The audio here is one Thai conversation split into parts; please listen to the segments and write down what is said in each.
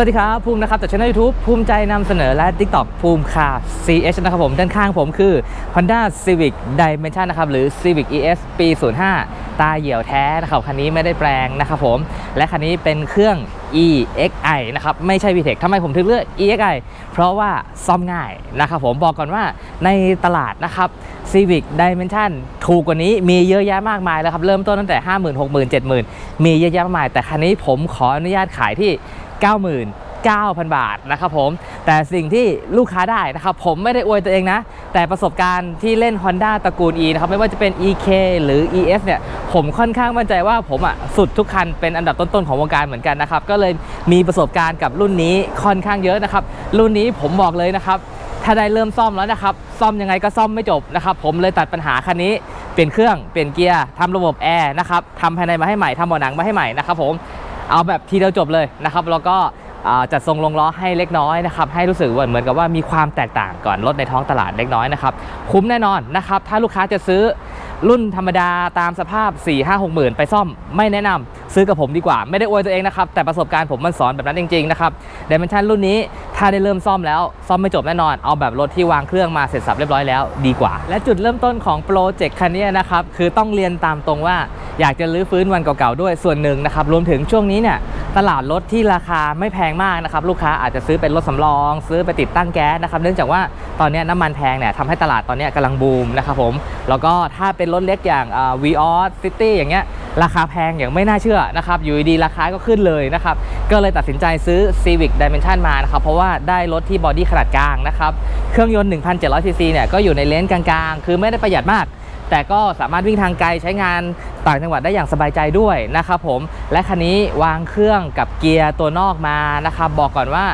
วัสดีครับ ภูมินะครับจากช่องยูทูบภูมิใจนำเสนอและ TikTok ภูมิคา CH นะครับผมด้านข้างผมคือ Honda Civic Dimension นะครับหรือ Civic ES ปี 05 ตาเหี่ยวแท้นะครับคันนี้ไม่ได้แปลงนะครับผมและคันนี้เป็นเครื่อง EXI นะครับไม่ใช่ VTEC ทำไมผมถึงเลือก EXI เพราะว่าซ่อมง่ายนะครับผมบอกก่อนว่าในตลาดนะครับ Civic Dimension ถูกกว่านี้มีเยอะแยะมากมายแล้วครับเริ่มต้นตั้งแต่ 50,000 60,000 70,000 มีเยอะแยะมากมาย แต่คันนี้ผมขออนุญาตขายที่ 99,000 บาทนะครับผม แต่สิ่งที่ลูกค้าได้นะครับ ผมไม่ได้อวยตัวเองนะ แต่ประสบการณ์ที่เล่น Honda ตระกูล E นะครับ ไม่ว่าจะเป็น EK หรือ ES เนี่ย ผมค่อนข้างมั่นใจว่าผมอะสุดทุกคันเป็นอันดับต้นๆของวงการเหมือนกันนะครับ ก็เลยมีประสบการณ์กับรุ่นนี้ค่อนข้างเยอะนะครับ รุ่นนี้ผมบอกเลยนะครับถ้าได้เริ่มซ่อมแล้วนะครับ ซ่อมยังไงก็ซ่อมไม่จบนะครับ ผมเลยตัดปัญหาคันนี้ เปลี่ยนเครื่อง เปลี่ยนเกียร์ทำระบบแอร์นะครับทำภายในมาให้ใหม่ทำเบาะหนังมาให้ใหม่นะครับผม เอาแบบทีเดียวจบเลยนะครับ แล้วก็จัดทรงลงล้อให้เล็กน้อยนะครับให้รู้สึกว่าเหมือนกับว่ามีความแตกต่างก่อนรถในท้องตลาดเล็กน้อยนะครับคุ้มแน่นอนนะครับถ้าลูกค้าจะซื้อ รุ่นธรรมดาตามสภาพ 4 5 6หมื่นไปซ่อมไม่แนะนำซื้อกับผมดีกว่าไม่ได้อวยตัวเองนะครับ แต่ประสบการณ์ผมมันสอนแบบนั้นจริงๆนะครับเดเมนชันรุ่นนี้ถ้าได้เริ่มซ่อมแล้ว ซ่อมไม่จบแน่นอน เอาแบบรถที่วางเครื่องมาเสร็จสับเรียบร้อยแล้วดีกว่า และจุดเริ่มต้นของโปรเจกต์คันนี้นะครับคือต้องเรียนตามตรงว่าอยากจะรื้อฟื้นวันเก่าๆด้วยส่วนหนึ่งนะครับรวมถึงช่วงนี้เนี่ยตลาดรถที่ราคาไม่แพงมากนะครับลูกค้าอาจจะซื้อเป็นรถสำรอง ซื้อไปติดตั้งแก๊สนะครับเนื่องจากว่าตอนนี้น้ำมันแพงเนี่ยทำให้ตลาดตอนนี้กำลังบูมนะครับผมแล้วก็ถ้าเป็นรถเล็กอย่างวีออสซิตี้อย่างเงี้ยราคาแพงอย่างไม่น่าเชื่อนะครับอยู่ดีราคาก็ขึ้นเลยนะครับก็เลยตัดสินใจซื้อ Civic Dimension มานะครับเพราะว่าได้รถที่บอดี้ขนาดกลางนะครับเครื่องยนต์ 1,700 ซีซีเนี่ยก็อยู่ในเลนส์กลางๆ คือไม่ได้ประหยัดมาก แต่ก็สามารถวิ่งทางไกลใช้งานต่างจังหวัดได้อย่างสบายใจด้วยนะครับผมและคันนี้วางเครื่องกับเกียร์ตัวนอกมานะครับบอกก่อนว่า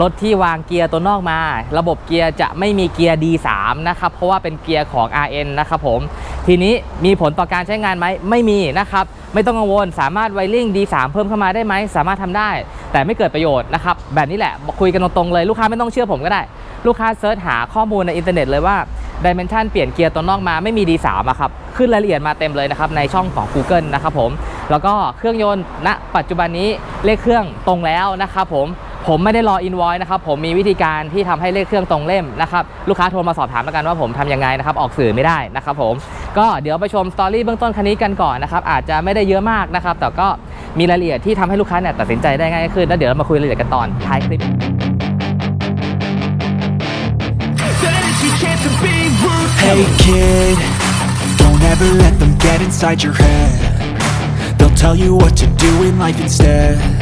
รถที่วางเกียร์ตัวนอกมา ระบบเกียร์จะไม่มีเกียร์ D3 นะครับเพราะว่าเป็นเกียร์ของ RN นะครับผม ทีนี้มีผลต่อการใช้งานไหมไม่มีนะครับ ไม่ต้องกังวลสามารถไวริ่ง D3 เพิ่มเข้ามาได้ไหมสามารถทำได้ แต่ไม่เกิดประโยชน์นะครับ แบบนี้แหละคุยกันตรงๆเลยลูกค้าไม่ต้องเชื่อผมก็ได้ ลูกค้าเซิร์ชหาข้อมูลในอินเทอร์เน็ตเลยว่า Dimension เปลี่ยนเกียร์ตัวนอกมาไม่มี D3 อะครับ ขึ้นรายละเอียดมาเต็มเลยนะครับ ในช่องของ Google นะครับผม แล้วก็เครื่องยนต์ณปัจจุบันนี้เลขเครื่องตรงแล้วนะครับผม ผมไม่ได้รออินวอยนะครับผมมีวิธีการที่ทำให้เลขเครื่องตรงเล่มนะครับลูกค้าโทรมาสอบถามแล้วกันว่าผมทำยังไงนะครับออกสื่อไม่ได้นะครับผมก็เดี๋ยวไปชมสตอรี่เบื้องต้นคันนี้กันก่อนนะครับอาจจะไม่ได้เยอะมากนะครับแต่ก็มีรายละเอียดที่ทำให้ลูกค้าเนี่ยตัดสินใจได้ง่ายขึ้นแล้วเดี๋ยวเรามาคุยรายละเอียดกันตอนท้ายคลิป Hey kid, don't ever let them get inside your head. They'll tell you what to do in life instead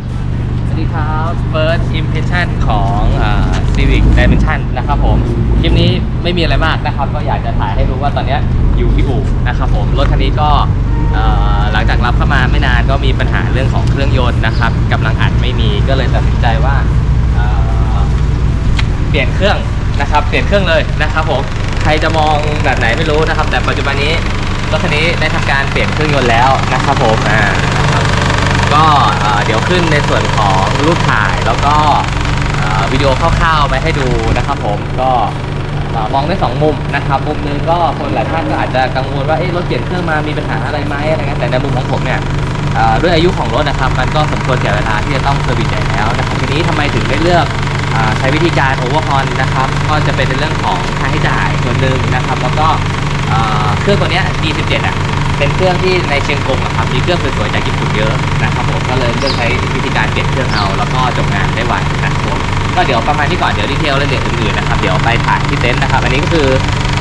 วัสดีครับ First Impression ของอ Civic Dimension นะครับผม คลิปนี้ไม่มีอะไรมากนะครับ ก็อยากจะถ่ายให้รู้ว่าตอนนี้อยู่ที่อู่นะครับผม รถคันนี้ก็หลังจากรับเข้ามาไม่นานก็มีปัญหาเรื่องของเครื่องยนต์นะครับกำลังอัดไม่มีก็เลยตัดสินใจว่าเปลี่ยนเครื่องนะครับเปลี่ยนเครื่องเลยนะครับผมใครจะมองแบบไหนไม่รู้นะครับ แต่ปัจจุบันนี้รถคันนี้ได้ทำการเปลี่ยนเครื่องยนต์แล้วนะครับผมอ่านะครับ ก็เดี๋ยวขึ้นในส่วนของรูปถ่ายแล้วก็วิดีโอคร่าวๆไปให้ดูนะครับผมก็มองได้สองมุมนะครับมุมหนึงก็คนหลายท่านก็อาจจะกังวลว่าเอ๊ะรถเปลี่ยนเครื่องมามีปัญหาอะไรไหมอะไรเงี้ยแต่ในมุมของผมเนี่ยด้วยอายุของรถนะครับ มันก็สมควรแก่เวลาที่จะต้องเซอร์วิสใหญ่แล้วนะครับทีนี้ทำไมถึงได้เลือกอใช้วิธีการโอเวอร์ฮอนนะครับ ก็จะเป็นในเรื่องของค่าใช้จ่ายส่วนหนึ่งนะครับ แล้วก็เครื่องตัวเนี้ย G17 อะ เป็นเครื่องที่ในเชียงกงอะครับมีเครื่องสวยๆจากญี่ปุ่นเยอะนะครับผมก็เลยเลือกใช้วิธีการเปลี่ยนเครื่องเอาแล้วก็จบงานได้ไวนะครับผมก็เดี๋ยวประมาณนี้ก่อนเดี๋ยวดีเทลรายละเอียดอื่นๆนะครับเดี๋ยวไปถ่ายที่เต็นท์นะครับอันนี้ก็คือ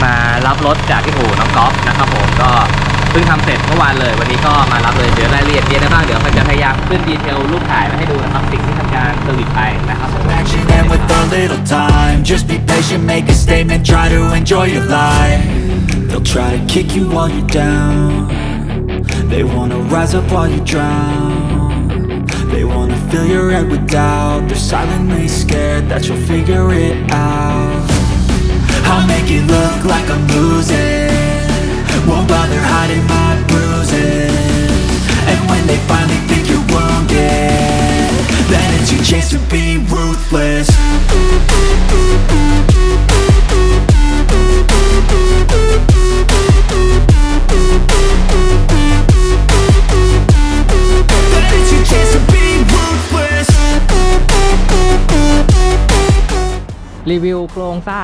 มารับรถจากที่อู่น้องก๊อฟนะครับผมก็เพิ่งทำเสร็จเมื่อวานเลย วันนี้ก็มารับเลยเดี๋ยวรายละเอียดมีอะไรบ้างเดี๋ยวมันจะพยายามขึ้นดีเทลรูปถ่ายมาให้ดูนะครับสิ่งที่ทำการเซอร์วิสไปนะครับผม action and with a little time Just be patient, make a statement, try to enjoy your life They'll try to kick you while you're down. They wanna rise up while you drown. They wanna fill your head with doubt. They're silently scared that you'll figure it out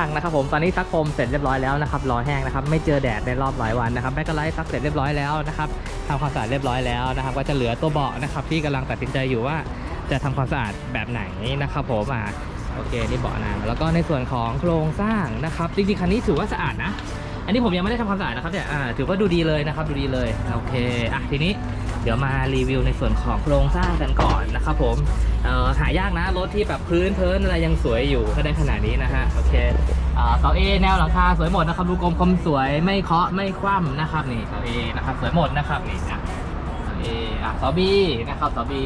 างนะครับผมตอนนี้ซักโคมเสร็จเรียบร้อยแล้วนะครับรอแห้งนะครับไม่เจอแดดในรอบหลายวันนะครับแม็กกาไลท์ซักเสร็จเรียบร้อยแล้วนะครับทำความสะอาดเรียบร้อยแล้วนะครับก็จะเหลือตัวเบาะนะครับที่กำลังตัดสินใจอยู่ว่าจะทำความสะอาดแบบไหนนะครับผมอะโอเคนี่เบาะนะแล้วก็ในส่วนของโครงสร้างนะครับจริงๆคันนี้ถือว่าสะอาดนะ อันนี้ผมยังไม่ได้ทำความสะอาดนะครับเนี่ยอ่าถือว่าดูดีเลยนะครับดูดีเลยโอเคอะทีนี้ ดี๋ยวมารีวิวในส่วนของโครงสร้างกันก่อนนะครับผมหายากนะรถที่แบบพื้นเพินอะไรยังสวยอยู่ก็ได้ขนาดนี้นะฮะโอเคเสาเอแนวหลังคาสวยหมดนะครับดูกลมคมสวยไม่เคาะไม่คว่ำนะครับนี่เสาเอนะครับสวยหมดนะครับนี่นะเสาเออะเสาบีนะครับเสาบี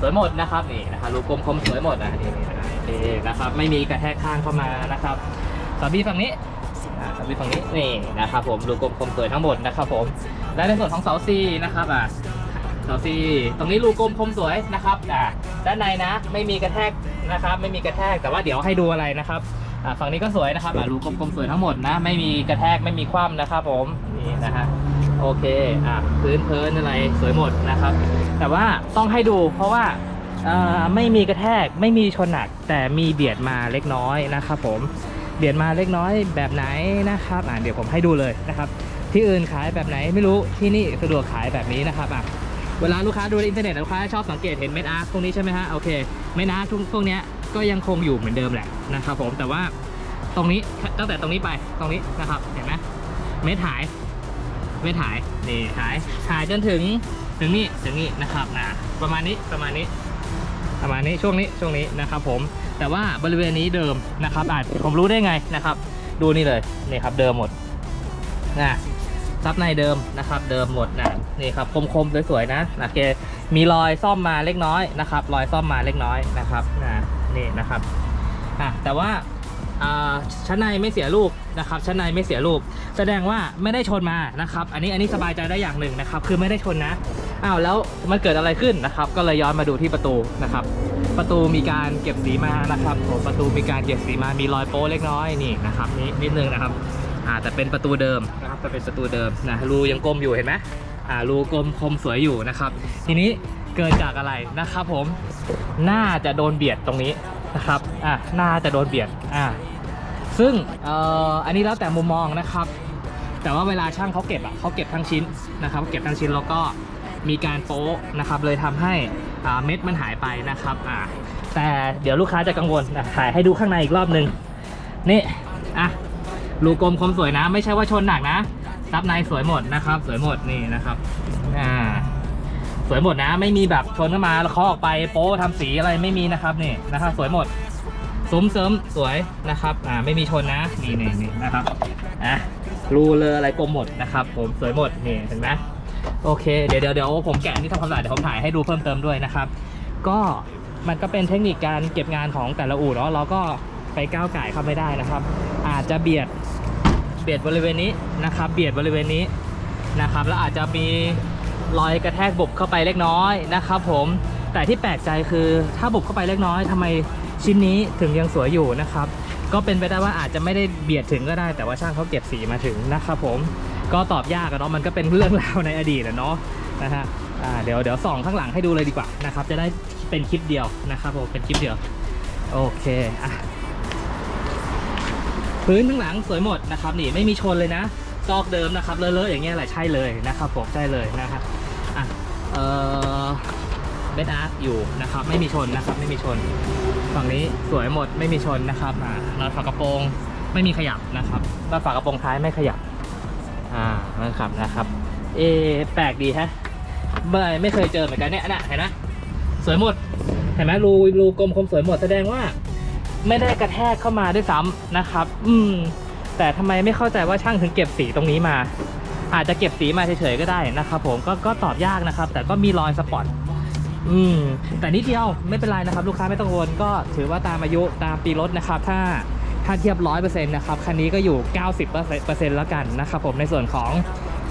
สวยหมดนะครับนี่นะครับรูกลมคมสวยหมดนะนี่นี่นะนี่นะครับไม่มีกระแทกข้างเข้ามานะครับเสาบีฝั่งนี้ อ่าสวิตช์ฝั่งนี้นี่นะครับผมดูกลมคมสวยทั้งหมดนะครับผมและในส่วนของเสาซีนะครับอะเสาซีตรงนี้รูกลมคมสวยนะครับอ่าด้านในนะไม่มีกระแทกนะครับไม่มีกระแทกแต่ว่าเดี๋ยวให้ดูอะไรนะครับอ่าฝั่งนี้ก็สวยนะครับอ่ารูกลมคมสวยทั้งหมดนะไม่มีกระแทกไม่มีคว่ำนะครับผมนี่นะฮะโอเคอ่าพื้นเพินอะไรสวยหมดนะครับ แต่ว่าต้องให้ดูเพราะว่าอ่อไม่มีกระแทกไม่มีชนหนัก แต่มีเบียดมาเล็กน้อยนะครับผม เบียดมาเล็กน้อยแบบไหนนะครับอ่าเดี๋ยวผมให้ดูเลยนะครับ ที่อื่นขายแบบไหนไม่รู้ที่นี่สะดวกขายแบบนี้นะครับอะเวลาลูกค้าดูในอินเทอร์เน็ตลูกค้าชอบสังเกตเห็นเม็ดอาร์ตพวกนี้ใช่ไหมฮะโอเคเม็ดอาร์ตพวกเนี้ยก็ยังคงอยู่เหมือนเดิมแหละนะครับผมแต่ว่าตรงนี้ตั้งแต่ตรงนี้ไปตรงนี้นะครับเห็นไหมเม็ดหายเม็ดหายนี่หายหายจนถึงถึงนี่ถึงนี่นะครับนะประมาณนี้ประมาณนี้ ประมาณนี้ช่วงนี้ช่วงนี้นะครับผมแต่ว่าบริเวณนี้เดิมนะครับอาจผมรู้ได้ไงนะครับ ดูนี่เลยนี่ครับเดิมหมดนะซับในเดิมนะครับ เดิมหมดนะนี่ครับคมๆสวยๆนะนะโอเคมีรอยซ่อมมาเล็กน้อยนะครับ รอยซ่อมมาเล็กน้อยนะครับนะนี่นะครับอะแต่ว่าาชั้นในไม่เสียรูปนะครับ ชั้นในไม่เสียรูปแสดงว่าไม่ได้ชนมานะครับ อันนี้อันนี้สบายใจได้อย่างหนึ่งนะครับ คือไม่ได้ชนนะ อ้าวแล้วมันเกิดอะไรขึ้นนะครับ ก็เลยย้อนมาดูที่ประตูนะครับ ประตูมีการเก็บสีมานะครับผมประตูมีการเก็บสีมามีรอยโป้เล็กน้อยนี่นะครับนี่นิดนึงนะครับอ่าแต่เป็นประตูเดิมนะครับแต่เป็นประตูเดิมนะรูยังกลมอยู่เห็นไหมอ่ารูกลมคมสวยอยู่นะครับ ทีนี้เกิดจากอะไรนะครับผมน่าจะโดนเบียดตรงนี้นะครับอ่าน่าจะโดนเบียดอ่าซึ่งเอ่ออันนี้แล้วแต่มุมมองนะครับ แต่ว่าเวลาช่างเขาเก็บอะเขาเก็บทั้งชิ้นนะครับเก็บทั้งชิ้นแล้วก็ มีการโป๊ะนะครับเลยทำให้เม็ดมันหายไปนะครับอ่าแต่เดี๋ยวลูกค้าจะกังวลนะถ่ายให้ดูข้างในอีกรอบหนึ่งนี่อะรูกลมคมสวยนะ ไม่ใช่ว่าชนหนักนะซับในสวยหมดนะครับ สวยหมดนี่นะครับอ่าสวยหมดนะ ไม่มีแบบชนเข้ามาแล้วเคาะออกไปโป๊ะทำสีอะไรไม่มีนะครับนี่นะครับ สวยหมดซุ้มเสริมสวยนะครับอ่าไม่มีชนนะมีนี่นี่นะครับอะรูเลออะไรกลมหมดนะครับ ผมสวยหมดนี่เห็นไหม โอเคเดี๋ยวเดี๋ยวเดี๋ยวผมแกะนี่ทำความสะอาดเดี๋ยวผมถ่ายให้ดูเพิ่มเติมด้วยนะครับ ก็มันก็เป็นเทคนิคการเก็บงานของแต่ละอู่เนาะเราก็ไปก้าวไก่เข้าไม่ได้นะครับ อาจจะเบียดเบียดบริเวณนี้นะครับ เบียดบริเวณนี้นะครับ แล้วอาจจะมีรอยกระแทกบุบเข้าไปเล็กน้อยนะครับ ผมแต่ที่แปลกใจคือถ้าบุบเข้าไปเล็กน้อยทำไมชิ้นนี้ถึงยังสวยอยู่นะครับ ก็เป็นไปได้ว่าอาจจะไม่ได้เบียดถึงก็ได้ แต่ว่าช่างเขาเก็บสีมาถึงนะครับผม ก็ตอบยากอะเนาะมันก็เป็นเรื่องราวในอดีตอะเนาะนะฮะอ่าเดี๋ยวเดี๋ยวส่องข้างหลังให้ดูเลยดีกว่านะครับจะได้เป็นคลิปเดียวนะครับผมเป็นคลิปเดียวโอเคอะพื้นข้างหลังสวยหมดนะครับนี่ไม่มีชนเลยนะซอกเดิมนะครับเลอะๆอย่างเงี้ยแหละใช่เลยนะครับผมใช่เลยนะครับอะเออเบสอาร์อยู่นะครับไม่มีชนนะครับไม่มีชนฝั่งนี้สวยหมดไม่มีชนนะครับอ่าฝากระโปรงไม่มีขยับนะครับน็อตฝากระโปรงท้ายไม่ขยับ อ่านะครับนะครับ เอแปลกดีฮะไม่ไม่เคยเจอเหมือนกันเนี่ยอันน่ะเห็นไหมสวยหมด เห็นไหมรูรูกลมคมสวยหมดแสดงว่า ไม่ได้กระแทกเข้ามาด้วยซ้ำนะครับ อืม แต่ทำไมไม่เข้าใจว่าช่างถึงเก็บสีตรงนี้มา อาจจะเก็บสีมาเฉยๆก็ได้นะครับ ผมก็ก็ตอบยากนะครับ แต่ก็มีรอยสปอตอืมแต่นิดเดียวไม่เป็นไรนะครับ ลูกค้าไม่ต้องกังวลก็ถือว่าตามอายุตามปีรถนะครับ ถ้า ถ้าเทียบร้อยเปอร์เซ็นต์นะครับ คันนี้ก็อยู่ 90เปอร์เซ็นต์แล้วกันนะครับผมในส่วนของ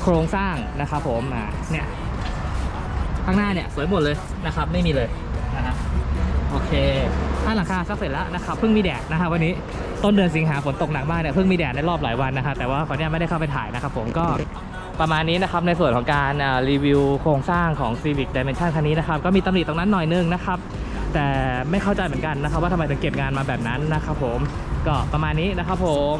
โครงสร้างนะครับผมอ่าเนี่ยข้างหน้าเนี่ยสวยหมดเลยนะครับ ไม่มีเลยนะฮะโอเคถ้าหลังคาซักเสร็จแล้วนะครับเพิ่งมีแดดนะครับวันนี้ต้นเดือนสิงหาฝนตกหนักมากเนี่ยเพิ่งมีแดดในรอบหลายวันนะครับแต่ว่าขออนุญาตไม่ได้เข้าไปถ่ายนะครับผมก็ประมาณนี้นะครับในส่วนของการรีวิวโครงสร้างของ Civic Dimension คันนี้นะครับก็มีตำหนิตรงนั้นหน่อยนึงนะครับแต่ไม่เข้าใจเหมือนกันนะครับว่าทำไมถึงเก็บงานมาแบบนั้นนะครับผม ก็ประมาณนี้นะครับผม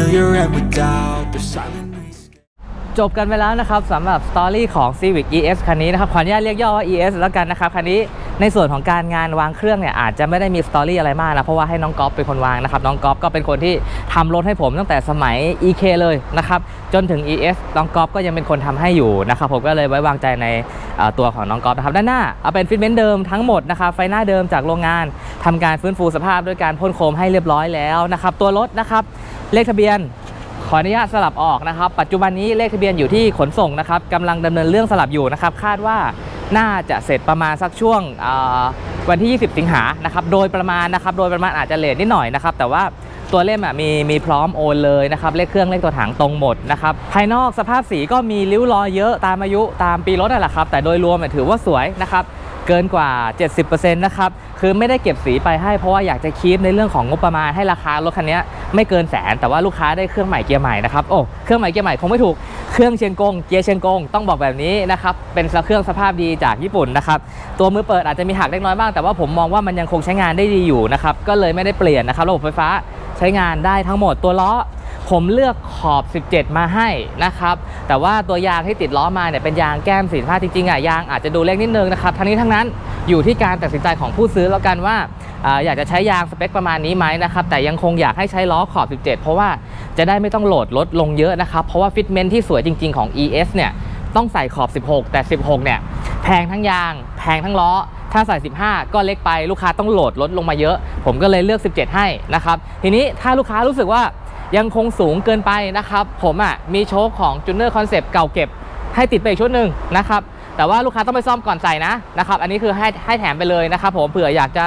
fill your head with doubt There's silent nights จบกันไปแล้วนะครับสำหรับสตอรี่ของ Civic ES คันนี้นะครับขออนุญาตเรียกย่อว่า ES แล้วกันนะครับคันนี้ในส่วนของการงานวางเครื่องเนี่ยอาจจะไม่ได้มีสตอรี่อะไรมากนะเพราะว่าให้น้องก๊อฟเป็นคนวางนะครับน้องก๊อฟก็เป็นคนที่ทำรถให้ผมตั้งแต่สมัย EK เลยนะครับจนถึง ES น้องก๊อฟก็ยังเป็นคนทำให้อยู่นะครับผมก็เลยไว้วางใจในเอ่อตัวของน้องก๊อฟนะครับด้านหน้าเอาเป็นฟิตเมนต์เดิมทั้งหมดนะครับไฟหน้าเดิมจากโรงงานทำการฟื้นฟูสภาพด้วยการพ่นโคมให้เรียบร้อยแล้วนะครับตัวรถนะครับ เลขทะเบียนขออนุญาตสลับออกนะครับ ปัจจุบันนี้เลขทะเบียนอยู่ที่ขนส่งนะครับกำลังดำเนินเรื่องสลับอยู่นะครับ คาดว่าน่าจะเสร็จประมาณสักช่วงวันที่ 20 สิงหานะครับ โดยประมาณนะครับ โดยประมาณอาจจะเลทนิดหน่อยนะครับ แต่ว่าตัวเล่มอะมีมีพร้อมโอนเลยนะครับ เลขเครื่องเลขตัวถังตรงหมดนะครับ ภายนอกสภาพสีก็มีริ้วรอยเยอะตามอายุตามปีรถนั่นแหละครับ แต่โดยรวมถือว่าสวยนะครับ เกินกว่า 70%นะครับ คือไม่ได้เก็บสีไปให้เพราะว่าอยากจะคีปในเรื่องของงบประมาณให้ราคารถคันนี้ไม่เกินแสนแต่ว่าลูกค้าได้เครื่องใหม่เกียร์ใหม่นะครับโอ้เครื่องใหม่เกียร์ใหม่คงไม่ถูกเครื่องเชียงกงเกียร์เชียงกงต้องบอกแบบนี้นะครับเป็นเครื่องสภาพดีจากญี่ปุ่นนะครับตัวมือเปิดอาจจะมีหักเล็กน้อยบ้างแต่ว่าผมมองว่ามันยังคงใช้งานได้ดีอยู่นะครับก็เลยไม่ได้เปลี่ยนนะครับระบบไฟฟ้าใช้งานได้ทั้งหมดตัวล้อ ผมเลือกขอบ 17 มาให้นะครับ แต่ว่าตัวยางที่ติดล้อมาเนี่ยเป็นยางแก้มสีผ้าจริงๆอะยางอาจจะดูเล็กนิดนึงนะครับ ทั้งนี้ทั้งนั้นอยู่ที่การตัดสินใจของผู้ซื้อแล้วกันว่าอยากจะใช้ยางสเปคประมาณนี้ไหมนะครับ แต่ยังคงอยากให้ใช้ล้อขอบ 17 เพราะว่าจะได้ไม่ต้องโหลดลดลงเยอะนะครับ เพราะว่าฟิตเมนที่สวยจริง ๆของ ES เนี่ยต้องใส่ขอบ 16 แต่ 16 เนี่ยแพงทั้งยาง แพงทั้งล้อ ถ้าใส่ 15 ก็เล็กไปลูกค้าต้องโหลดลดลงมาเยอะ ผมก็เลยเลือก 17 ให้นะครับ ทีนี้ถ้าลูกค้ารู้สึกว่า ยังคงสูงเกินไปนะครับ ผมอะมีโชคของจูเนอร์คอนเซปต์เก่าเก็บให้ติดไปอีกชุดหนึ่งนะครับแต่ว่าลูกค้าต้องไปซ่อมก่อนใส่นะนะครับ อันนี้คือให้ให้แถมไปเลยนะครับ ผมเผื่ออยากจะ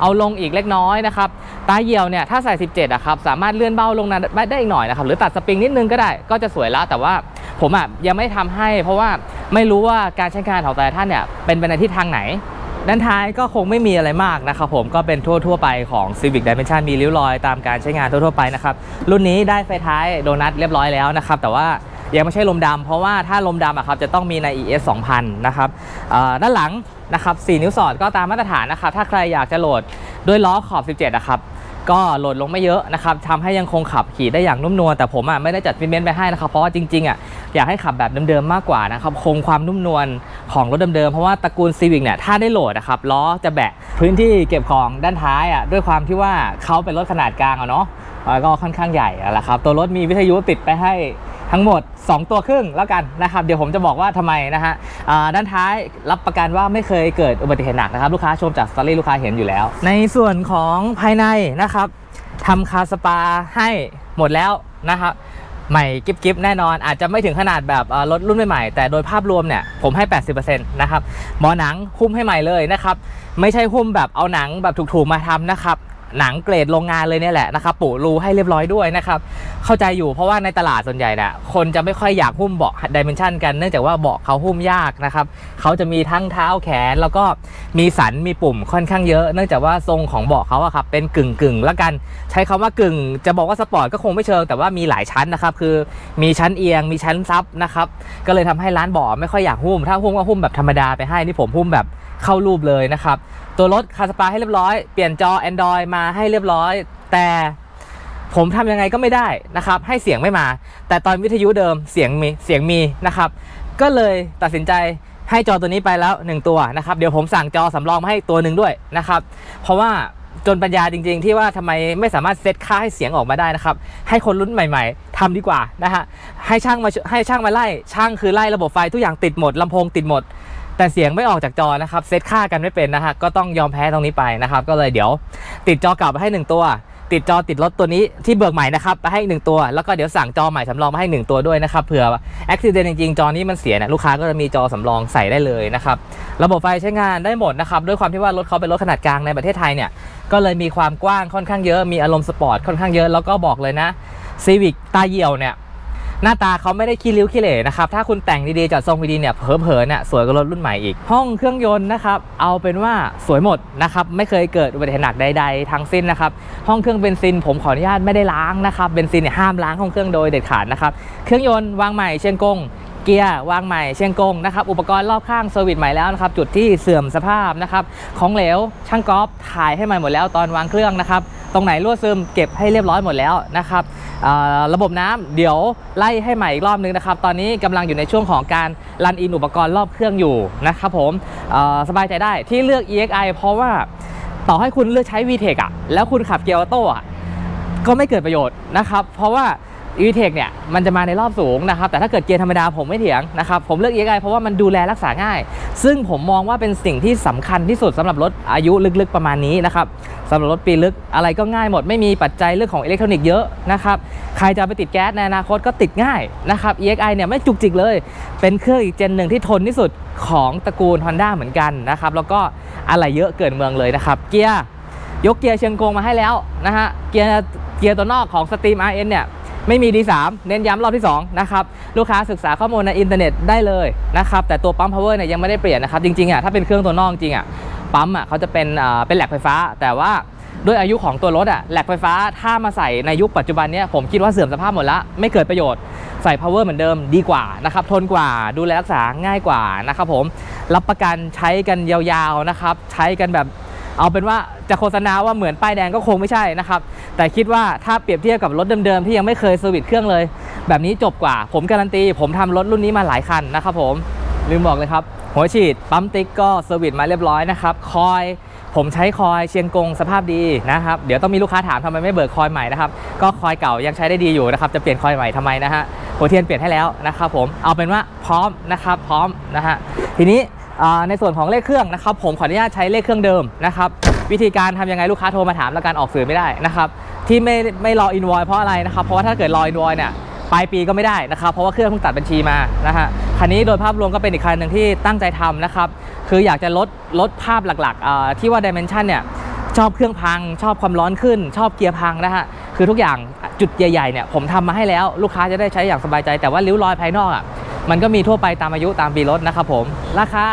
เอาลงอีกเล็กน้อยนะครับตาเหี่ยวเนี่ยถ้าใส่ 17อะครับสามารถเลื่อนเบ้าลงนั้นได้อีกหน่อยนะครับหรือตัดสปริงนิดนึงก็ได้ก็จะสวยแล้วแต่ว่าผมอะยังไม่ทำให้ เพราะว่าไม่รู้ว่าการใช้งานของแต่ละท่านเนี่ยเป็นไปในทิศทางไหน ด้านท้ายก็คงไม่มีอะไรมากนะครับผมก็เป็นทั่ว ๆ ไปของ Civic Dimension มีริ้วรอยตามการใช้งานทั่ว ๆ ไปนะครับรุ่นนี้ได้ไฟท้ายโดนัทเรียบร้อยแล้วนะครับแต่ว่ายังไม่ใช่ลมดำเพราะว่าถ้าลมดำอะครับจะต้องมีใน ES 2000 นะครับด้านหลังนะครับ4นิ้วสอดก็ตามมาตรฐานนะครับถ้าใครอยากจะโหลดด้วยล้อขอบ 17นะครับ ก็โหลดลงไม่เยอะนะครับทำให้ยังคงขับขี่ได้อย่างนุ่มนวลแต่ผมอะไม่ได้จัดฟิเมนต์ไปให้นะครับ เพราะว่าจริงๆอะอยากให้ขับแบบเดิมๆมากกว่านะครับคงความนุ่มนวลของรถเดิมๆเพราะว่าตระกูลซีวิกเนี่ยถ้าได้โหลดนะครับล้อจะแบะพื้นที่เก็บของด้านท้ายอะด้วยความที่ว่าเขาเป็นรถขนาดกลางอะเนาะก็ค่อนข้างใหญ่อะแหละครับตัวรถมีวิทยุติดไปให้ ทั้งหมด 2 ตัวครึ่งแล้วกันนะครับ เดี๋ยวผมจะบอกว่าทำไมนะฮะด้านท้ายรับประกันว่าไม่เคยเกิดอุบัติเหตุหนักนะครับ ลูกค้าชมจากสตอรี่ลูกค้าเห็นอยู่แล้ว ในส่วนของภายในนะครับทำคาสปาให้หมดแล้วนะครับใหม่กิฟกิฟแน่นอนอาจจะไม่ถึงขนาดแบบรถรุ่นใหม่ๆแต่โดยภาพรวมเนี่ยผมให้ 80%นะครับหมอหนังหุ้มให้ใหม่เลยนะครับ ไม่ใช่หุ้มแบบเอาหนังแบบถูกๆมาทำนะครับ หนังเกรดโรงงานเลยเนี่ยแหละนะครับปูรูให้เรียบร้อยด้วยนะครับเข้าใจอยู่เพราะว่าในตลาดส่วนใหญ่เนี่ยคนจะไม่ค่อยอยากหุ้มเบาะดิเมนชันกันเนื่องจากว่าเบาะเขาหุ้มยากนะครับเขาจะมีทั้งเท้าแขน แล้วก็มีสันมีปุ่มค่อนข้างเยอะ เนื่องจากว่าทรงของเบาะเขาอะครับเป็นกึ่งกึ่งแล้วกันใช้คำว่ากึ่ง จะบอกว่าสปอร์ตก็คงไม่เชิงแต่ว่ามีหลายชั้นนะครับคือมีชั้นเอียงมีชั้นซับนะครับก็เลยทำให้ร้านเบาะไม่ค่อยอยากหุ้มถ้าหุ้มก็หุ้มแบบธรรมดาไปให้นี่ผมหุ้มแบบ เข้ารูปเลยนะครับ ตัวรถคาสปาให้เรียบร้อย เปลี่ยนจอ Android มาให้เรียบร้อย แต่ผมทำยังไงก็ไม่ได้นะครับ ให้เสียงไม่มา แต่ตอนวิทยุเดิมเสียงมีเสียงมีนะครับ ก็เลยตัดสินใจให้จอตัวนี้ไปแล้ว 1 ตัวนะครับ เดี๋ยวผมสั่งจอสำรองมาให้ตัวหนึ่งด้วยนะครับ เพราะว่าจนปัญญาจริง ๆ ที่ว่าทำไมไม่สามารถเซตค่าให้เสียงออกมาได้นะครับ ให้คนรุ่นใหม่ ๆทำดีกว่านะฮะให้ช่างมาให้ช่างมาไล่ช่างคือไล่ระบบไฟทุกอย่างติดหมดลำโพงติดหมด แต่เสียงไม่ออกจากจอนะครับเซตค่ากันไม่เป็นนะฮะก็ต้องยอมแพ้ตรงนี้ไปนะครับ ก็เลยเดี๋ยวติดจอกลับให้ 1 ตัว ติดจอติดรถตัวนี้ที่เบิกใหม่นะครับมาให้อีกหนึ่งตัว แล้วก็เดี๋ยวสั่งจอใหม่สำรองมาให้ 1 ตัวด้วยนะครับเผื่ออุบิเหตุจริงๆจอนี้มันเสียเนี่ยลูกค้าก็จะมีจอสำรองใส่ได้เลยนะครับระบบไฟใช้งานได้หมดนะครับด้วยความที่ว่ารถเขาเป็นรถขนาดกลางในประเทศไทยเนี่ยก็เลยมีความกว้างค่อนข้างเยอะมีอารมณ์สปอร์ตค่อนข้างเยอะแล้วก็บอกเลยนะซีวิกตาเหี่ยวเนี่ย หน้าตาเขาไม่ได้ขี้ริ้วขี้เหร่นะครับ ถ้าคุณแต่งดีๆจัดทรงดีๆเนี่ยเผลอๆเนี่ยสวยกว่ารถรุ่นใหม่อีก ห้องเครื่องยนต์นะครับ เอาเป็นว่าสวยหมดนะครับ ไม่เคยเกิดอุบัติเหตุหนักใดๆทั้งสิ้นนะครับ ห้องเครื่องเบนซินผมขออนุญาตไม่ได้ล้างนะครับ เบนซินเนี่ยห้ามล้างห้องเครื่องโดยเด็ดขาดนะครับ เครื่องยนต์วางใหม่เชียงกงเกียร์วางใหม่เชียงกงนะครับอุปกรณ์รอบข้างเซอร์วิสใหม่แล้วนะครับจุดที่เสื่อมสภาพนะครับของเหลวช่างกอล์ฟถ่ายให้ใหม่หมดแล้วตอนวางเครื่องนะครับ ตรงไหนรั่วซึมเก็บให้เรียบร้อยหมดแล้วนะครับระบบน้ำเดี๋ยวไล่ให้ใหม่อีกรอบนึงนะครับ ตอนนี้กำลังอยู่ในช่วงของการรันอินอุปกรณ์รอบเครื่องอยู่นะครับผมสบายใจได้ที่เลือก EXI เพราะว่าต่อให้คุณเลือกใช้ VTEC อะแล้วคุณขับเกียร์ออโต้อะก็ไม่เกิดประโยชน์นะครับ เพราะว่า e t e c เนี่ยมันจะมาในรอบสูงนะครับแต่ถ้าเกิดเกียร์ธรรมดาผมไม่เถียงนะครับผมเลือก EXI เพราะว่ามันดูแลรักษาง่าย ซึ่งผมมองว่าเป็นสิ่งที่สำคัญที่สุดสำหรับรถอายุลึกๆประมาณนี้นะครับสำหรับรถปีลึกอะไรก็ง่ายหมดไม่มีปัจจัยเรื่องของอิเล็กทรอนิกส์เยอะนะครับใครจะไปติดแก๊สในอนาคตก็ติดง่ายนะครับ EXI เนี่ยไม่จุกจิกเลย เป็นเครื่องอีกเจนหนึ่งที่ทนที่สุดของตระกูล Honda เหมือนกันนะครับแล้วก็อะไรเยอะเกินเมืองเลยนะครับเกียร์ยกเกียร์เชียงกงมาให้แล้วนะฮะเกียร์เกียร์ตัวนอกของ Steam RN เนี่ย ไม่มี D3 เน้นย้ำรอบที่2นะครับลูกค้าศึกษาข้อมูลในอินเทอร์เน็ตได้เลยนะครับแต่ตัวปั๊ม power เนี่ยยังไม่ได้เปลี่ยนนะครับจริงๆอะถ้าเป็นเครื่องตัวนอกจริงอะปั๊มอะเขาจะเป็นอ่าเป็นแหลกไฟฟ้า แต่ว่าด้วยอายุของตัวรถอะแหลกไฟฟ้าถ้ามาใส่ในยุคปัจจุบันเนี่ยผมคิดว่าเสื่อมสภาพหมดล้วไม่เกิดประโยชน์ใส่ power เหมือนเดิมดีกว่านะครับทนกว่าดูแลรักษาง่ายกว่านะครับผมรับประกันใช้กันยาวๆนะครับใช้กันแบบ เอาเป็นว่าจะโฆษณาว่าเหมือนป้ายแดงก็คงไม่ใช่นะครับ แต่คิดว่าถ้าเปรียบเทียบกับรถเดิมๆที่ยังไม่เคยเซอร์วิสเครื่องเลย แบบนี้จบกว่า ผมการันตี ผมทำรถรุ่นนี้มาหลายคันนะครับผมลืมบอกเลยครับ หัวฉีดปั๊มติ๊กก็เซอร์วิสมาเรียบร้อยนะครับคอยผมใช้คอยเชียงกงสภาพดีนะครับ เดี๋ยวต้องมีลูกค้าถามทำไมไม่เบิกคอยใหม่นะครับ ก็คอยเก่ายังใช้ได้ดีอยู่นะครับ จะเปลี่ยนคอยใหม่ทำไมนะฮะหัวเทียนเปลี่ยนให้แล้วนะครับผม เอาเป็นว่าพร้อมนะครับ พร้อมนะฮะ ทีนี้ ในส่วนของเลขเครื่องนะครับผมขออนุญาตใช้เลขเครื่องเดิมนะครับวิธีการทำยังไงลูกค้าโทรมาถามแล้วการออกสื่อไม่ได้นะครับที่ไม่ไม่รออินวอยเพราะอะไรนะครับเพราะว่าถ้าเกิดรออินวอยเนี่ยปลายปีก็ไม่ได้นะครับเพราะว่าเครื่องเพิ่งตัดบัญชีมานะฮะคันนี้โดยภาพรวมก็เป็นอีกคันหนึ่งที่ตั้งใจทำนะครับคืออยากจะลดลดภาพหลักๆที่ว่า Dimension เนี่ยชอบเครื่องพัง ชอบความร้อนขึ้น ชอบเกียร์พังนะฮะคือทุกอย่างจุดใหญ่ๆเนี่ยผมทำมาให้แล้วลูกค้าจะได้ใช้อย่างสบายใจแต่ว่าริ้วรอยภายนอกอะ มันก็มีทั่วไปตามอายุตามปีรถนะครับผม ราคา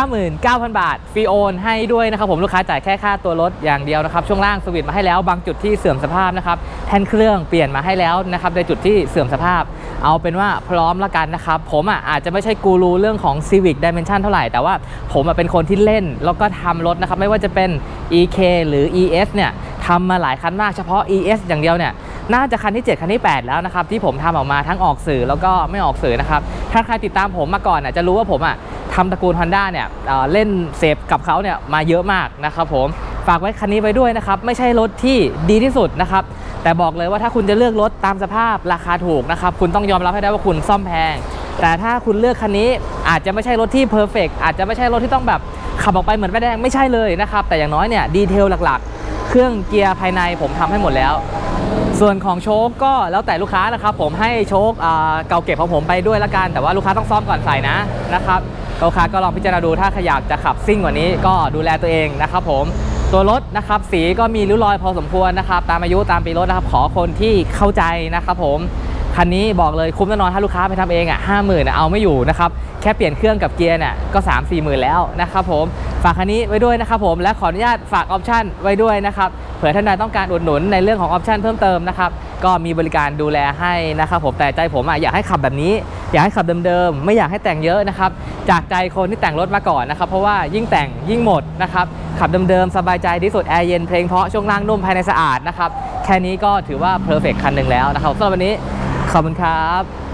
99,000 บาท ฟรีโอนให้ด้วยนะครับผมลูกค้าจ่ายแค่ค่าตัวรถอย่างเดียวนะครับ ช่วงล่างสวิตช์มาให้แล้วบางจุดที่เสื่อมสภาพนะครับแท่นเครื่องเปลี่ยนมาให้แล้วนะครับในจุดที่เสื่อมสภาพ เอาเป็นว่าพร้อมละกันนะครับ ผมอะอาจจะไม่ใช่กูรูเรื่องของ Civic Dimension เท่าไหร่ แต่ว่าผมอะเป็นคนที่เล่นแล้วก็ทำรถนะครับ ไม่ว่าจะเป็น EK หรือ ES เนี่ย ทำมาหลายคันมากเฉพาะ ES อย่างเดียวเนี่ยน่าจะคันที่ 7 คันที่ 8 แล้วนะครับที่ผมทำออกมาทั้งออกสื่อแล้วก็ไม่ออกสื่อนะครับถ้าใครติดตามผมมาก่อนน่ะจะรู้ว่าผมอะทำตระกูล Honda เนี่ยเเล่นเสพกับเขาเนี่ยมาเยอะมากนะครับผมฝากไว้คันนี้ไว้ด้วยนะครับไม่ใช่รถที่ดีที่สุดนะครับแต่บอกเลยว่าถ้าคุณจะเลือกรถตามสภาพราคาถูกนะครับคุณต้องยอมรับให้ได้ว่าคุณซ่อมแพง แต่ถ้าคุณเลือกคันนี้อาจจะไม่ใช่รถที่เพอร์เฟกอาจจะไม่ใช่รถที่ต้องแบบขับออกไปเหมือนป้ายแดงไม่ใช่เลยนะครับแต่อย่างน้อยเนี่ยดีเทลหลัก เครื่องเกียร์ภายในผมทำให้หมดแล้ว ส่วนของโชคก็แล้วแต่ลูกค้านะครับ ผมให้โชคเก่าเก็บของผมไปด้วยละกัน แต่ว่าลูกค้าต้องซ่อมก่อนใส่นะนะครับลูกค้าก็ลองพิจารณาดูถ้าขยากจะขับซิ่งกว่านี้ก็ดูแลตัวเองนะครับ ผมตัวรถนะครับสีก็มีริ้วรอยพอสมควรนะครับ ตามอายุตามปีรถนะครับขอคนที่เข้าใจนะครับผม คันนี้บอกเลยคุ้มแน่นอนถ้าลูกค้าไปทำเองอะห้าหมื่นเอาไม่อยู่นะครับแค่เปลี่ยนเครื่องกับเกียร์เนี่ยก็3 4มสี่หมื่นแล้วนะครับผมฝากคันนี้ไว้ด้วยนะครับผมและขออนุญาตฝากออปชั่นไว้ด้วยนะครับเผื่อท่านใดต้องการอุดหนุนในเรื่องของออปชั่นเพิ่มเติมนะครับก็มีบริการดูแลให้นะครับผมแต่ใจผมอะอยากให้ขับแบบนี้ อยากให้ขับเดิมๆ ไม่อยากให้แต่งเยอะนะครับจากใจคนที่แต่งรถมาก่อนนะครับเพราะว่ายิ่งแต่งยิ่งหมดนะครับขับเดิมๆ สบายใจที่สุดแอร์เย็นเพลงเพราะช่วงล่างนุ่มภายในสะอาดนะครับแค่นี้ก็ถือว่าเพอร์เฟกคันหนึ่งแล้วนะครับสำหรับวันนี้ ขอบคุณครับ